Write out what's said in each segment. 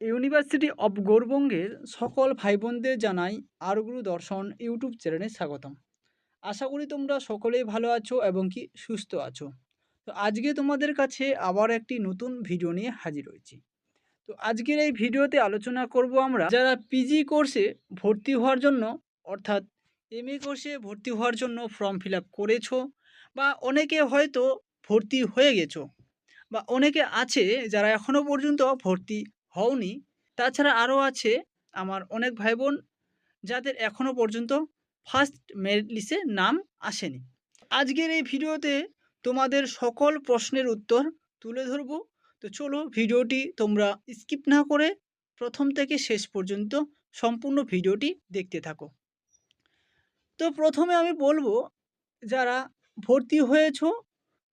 University of গৌরবঙ্গের সকল ভাই বোনদের জানাই আরগুরু দর্শন ইউটিউব চ্যানেলে স্বাগতম। আশা করি তোমরা সকলেই ভালো আছো এবং কি সুস্থ আছো। তো আজকে তোমাদের কাছে আবার একটি নতুন ভিডিও নিয়ে হাজির হয়েছি। তো আজকের এই ভিডিওতে আলোচনা করব আমরা যারা পিজি কোর্সে ভর্তি হওয়ার জন্য, অর্থাৎ এম কোর্সে ভর্তি হওয়ার জন্য ফর্ম ফিল আপ করেছ বা অনেকে হয়তো ভর্তি হয়ে গেছো বা অনেকে আছে যারা এখনও পর্যন্ত ভর্তি হওনি। তাছাড়া আরও আছে আমার অনেক ভাই বোন যাদের এখনও পর্যন্ত ফার্স্ট মেরিট লিস্টে নাম আসেনি। আজকের এই ভিডিওতে তোমাদের সকল প্রশ্নের উত্তর তুলে ধরব। তো চলো ভিডিওটি তোমরা স্কিপ না করে প্রথম থেকে শেষ পর্যন্ত সম্পূর্ণ ভিডিওটি দেখতে থাকো। তো প্রথমে আমি বলব, যারা ভর্তি হয়েছো,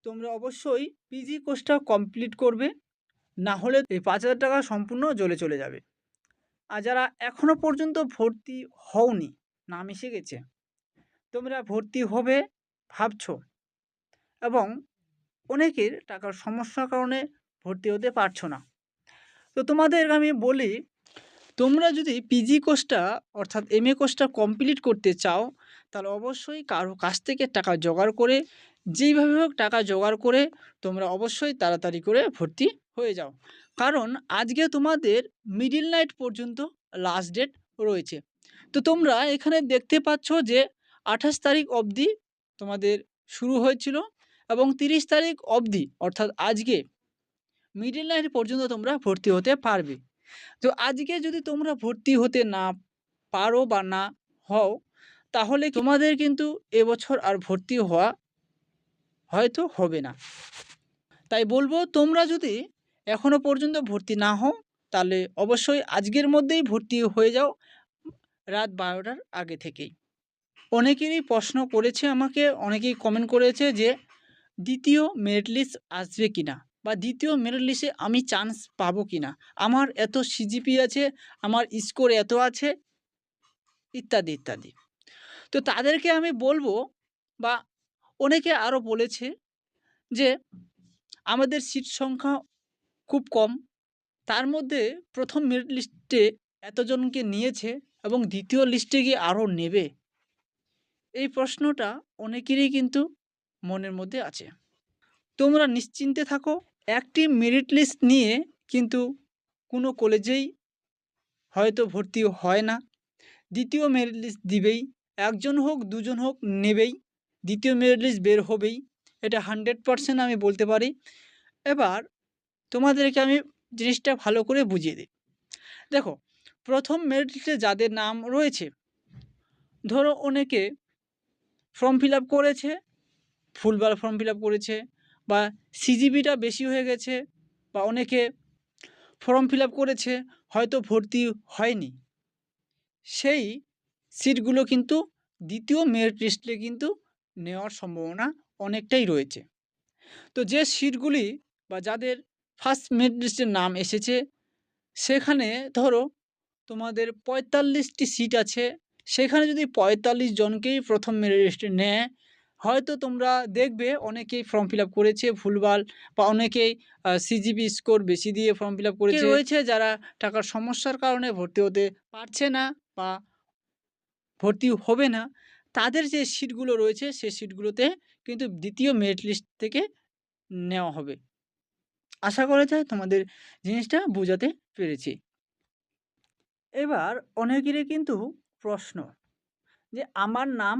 তোমরা অবশ্যই পিজি কোর্সটা কমপ্লিট করবে। না হলে এই পাঁচ হাজার টাকা সম্পূর্ণ জলে চলে যাবে। আর যারা এখনও পর্যন্ত ভর্তি হওনি, নাম এসে গেছে। তোমরা ভর্তি হবে, ভাবছ। এবং অনেকের টাকার সমস্যার কারণে ভর্তি হতে পারছ না। তো তোমাদের আমি বলি, তোমরা যদি পিজি কোর্সটা অর্থাৎ এম এ কোর্সটা কমপ্লিট করতে চাও, তাহলে অবশ্যই কারও কাছ থেকে টাকা জোগাড় করে যেইভাবে হোক টাকা জোগাড় করে তোমরা অবশ্যই তাড়াতাড়ি করে ভর্তি হয়ে যাও। কারণ আজকে তোমাদের মিডিল নাইট পর্যন্ত লাস্ট ডেট রয়েছে। তো তোমরা এখানে দেখতে পাচ্ছ যে আঠাশ তারিখ অবধি তোমাদের শুরু হয়েছিল এবং তিরিশ তারিখ অবধি অর্থাৎ আজকে মিডিল নাইট পর্যন্ত তোমরা ভর্তি হতে পারবে। তো আজকে যদি তোমরা ভর্তি হতে না পারো বা না হও, তাহলে তোমাদের কিন্তু এবছর আর ভর্তি হওয়া হয়তো হবে না। তাই বলব, তোমরা যদি এখনও পর্যন্ত ভর্তি না হও, তাহলে অবশ্যই আজকের মধ্যেই ভর্তি হয়ে যাও রাত বারোটার আগে থেকেই। অনেকেরই প্রশ্ন করেছে আমাকে, অনেকেই কমেন্ট করেছে যে, দ্বিতীয় মেরিট লিস্ট আসবে কি না বা, দ্বিতীয় মেরিট লিস্টে আমি চান্স পাবো কি না আমার এত সিজিপি আছে, আমার স্কোর এত আছে, ইত্যাদি ইত্যাদি। তো তাদেরকে আমি বলব বা অনেকে আরও বলেছে যে, আমাদের সিট সংখ্যা খুব কম। তার মধ্যে প্রথম মেরিট লিস্টে এতজনকে নিয়েছে এবং দ্বিতীয় লিস্টে গিয়ে আরও নেবে। এই প্রশ্নটা অনেকেরই কিন্তু মনের মধ্যে আছে। তোমরা নিশ্চিন্তে থাকো, একটি মেরিট লিস্ট নিয়ে কিন্তু কোনো কলেজেই হয়তো ভর্তি হয় না। দ্বিতীয় মেরিট লিস্ট দিবেই, একজন হোক, দুজন হোক, নেবেই। দ্বিতীয় মেরিট লিস্ট বের হবেই। এটা হান্ড্রেড পারসেন্ট আমি বলতে পারি। এবার তোমাদেরকে আমি জিনিসটা ভালো করে বুঝিয়ে দিই। দেখো, প্রথম মেরিট লিস্টে যাদের নাম রয়েছে, ধরো অনেকে ফর্ম ফিল করেছে ফুলবার ফর্ম ফিল করেছে, বা সিজিবিটা বেশি হয়ে গেছে, বা অনেকে ফর্ম ফিল করেছে, হয়তো ভর্তি হয়নি। সেই সিটগুলো কিন্তু দ্বিতীয় মেরিট লিস্টে কিন্তু নেওয়ার সম্ভাবনা অনেকটাই রয়েছে। তো যে সিটগুলি বা যাদের ফার্স্ট মেরিট লিস্টের নাম এসেছে সেখানে ধরো তোমাদের পঁয়তাল্লিশটি সিট আছে সেখানে যদি পঁয়তাল্লিশ জনকেই প্রথম মেরিট লিস্টে নেয় হয়তো তোমরা দেখবে অনেকেই ফর্ম ফিল আপ করেছে ভুলভাল বা অনেকেই সিজিবি স্কোর বেশি দিয়ে ফর্ম ফিল আপ করেছে। রয়েছে যারা টাকার সমস্যার কারণে ভর্তি হতে পারছে না বা ভর্তি হবে না তাদের যে সিটগুলো রয়েছে সেই সিটগুলোতে কিন্তু দ্বিতীয় মেরিট লিস্ট থেকে নেওয়া হবে। আশা করা যায় তোমাদের জিনিসটা বোঝাতে পেরেছি। এবার অনেকেরই কিন্তু প্রশ্ন যে, আমার নাম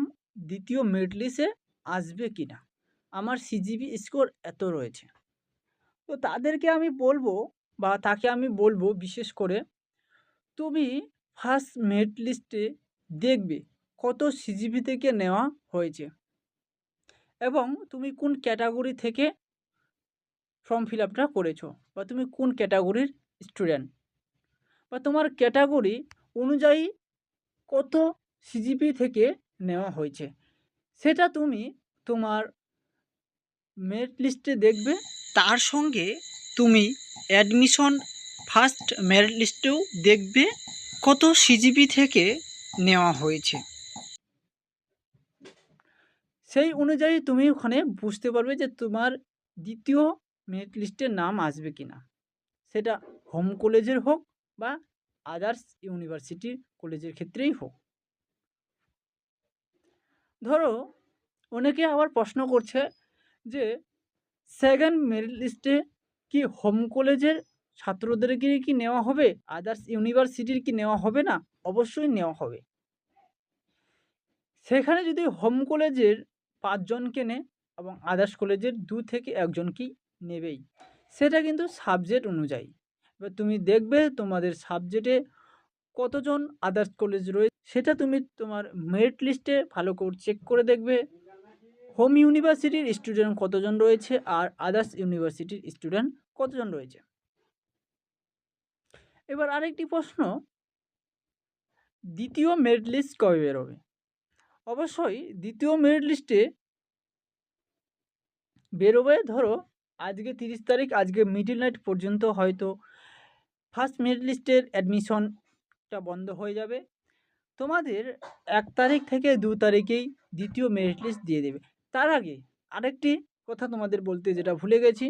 দ্বিতীয় মেরিট লিস্টে আসবে কি না? আমার সিজিবি স্কোর এত রয়েছে। তো তাদেরকে আমি বলব বা তাকে আমি বলব বিশেষ করে, তুমি ফার্স্ট মেরিট লিস্টে দেখবে কত সিজিপি থেকে নেওয়া হয়েছে? এবং তুমি কোন ক্যাটাগরি থেকে ফর্ম ফিল আপটা করেছ? বা তুমি কোন ক্যাটাগরির স্টুডেন্ট বা তোমার ক্যাটাগরি অনুযায়ী কত সিজিপি থেকে নেওয়া হয়েছে? সেটা তুমি তোমার মেরিট লিস্টে দেখবে। তার সঙ্গে তুমি অ্যাডমিশন ফার্স্ট মেরিট লিস্টেও দেখবে কত সিজিপি থেকে নেওয়া হয়েছে। সেই অনুযায়ী তুমি ওখানে বুঝতে পারবে যে তোমার দ্বিতীয় মেরিট লিস্টের নাম আসবে কি না সেটা হোম কলেজের হোক বা আদার্স ইউনিভার্সিটি কলেজের ক্ষেত্রেই হোক। ধরো, অনেকে আবার প্রশ্ন করছে যে সেকেন্ড মেরিট লিস্টে কি হোম কলেজের ছাত্রদেরকে কি নেওয়া হবে? আদার্স ইউনিভার্সিটির কি নেওয়া হবে না? অবশ্যই নেওয়া হবে। সেখানে যদি হোম কলেজের পাঁচজনকে নেয় এবং আদার্স কলেজের দু থেকে একজনকেই নেবেই। সেটা কিন্তু সাবজেক্ট অনুযায়ী। এবার তুমি দেখবে তোমাদের সাবজেক্টে কতজন আদার্স কলেজ রয়েছে সেটা তুমি তোমার মেরিট লিস্টে ভালো করে চেক করে দেখবে। হোম ইউনিভার্সিটির স্টুডেন্ট কতজন রয়েছে আর আদার্স ইউনিভার্সিটির স্টুডেন্ট কতজন রয়েছে। এবার আরেকটি প্রশ্ন, দ্বিতীয় মেরিট লিস্ট কবে বেরোবে? অবশ্যই দ্বিতীয় মেরিট লিস্টে বেরোবে, ধরো আজকে তিরিশ তারিখ, আজকে মিডিল নাইট পর্যন্ত হয়তো ফার্স্ট মেরিট লিস্টের অ্যাডমিশনটা বন্ধ হয়ে যাবে। তোমাদের এক তারিখ থেকে দু তারিখেই দ্বিতীয় মেরিট লিস্ট দিয়ে দেবে। তার আগে আরেকটি কথা তোমাদের বলতে যেটা ভুলে গেছি।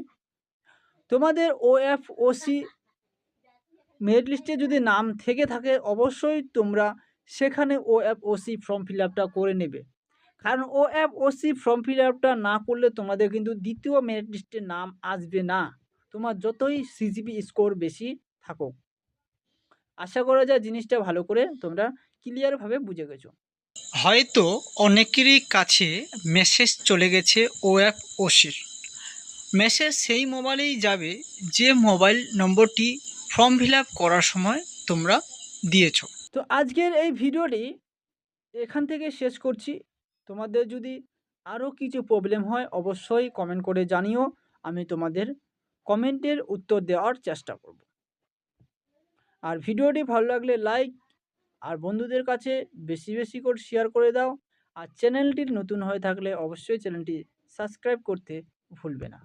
তোমাদের O F O C merit লিস্টে যদি নাম থেকে থাকে, অবশ্যই তোমরা সেখানে O F O C form fill আপটা করে নেবে। কারণ ও অ্যাপ ও সি ফর্ম ফিল আপটা না করলে তোমাদের কিন্তু দ্বিতীয় মেরিট লিস্টে নাম আসবে না। তোমার যতই সিজিপি স্কোর বেশি থাকুক। আশা করা যায় জিনিসটা ভালো করে তোমরা ক্লিয়ারভাবে বুঝে গেছো। হয়তো অনেকেরই কাছে মেসেজ চলে গেছে ওএফ ওসির মেসেজ সেই মোবাইলেই যাবে যে মোবাইল নম্বরটি ফর্ম ফিল করার সময় তোমরা দিয়েছ। তো আজকের এই ভিডিওটি এখান থেকে শেষ করছি। তোমাদের যদি আরও কিছু প্রবলেম হয়, অবশ্যই কমেন্ট করে জানিও। আমি তোমাদের কমেন্টের উত্তর দেওয়ার চেষ্টা করব। আর ভিডিওটি ভালো লাগলে লাইক আর বন্ধুদের কাছে বেশি বেশি করে শেয়ার করে দাও। আর চ্যানেলটির নতুন হয়ে থাকলে অবশ্যই চ্যানেলটি সাবস্ক্রাইব করতে ভুলবে না।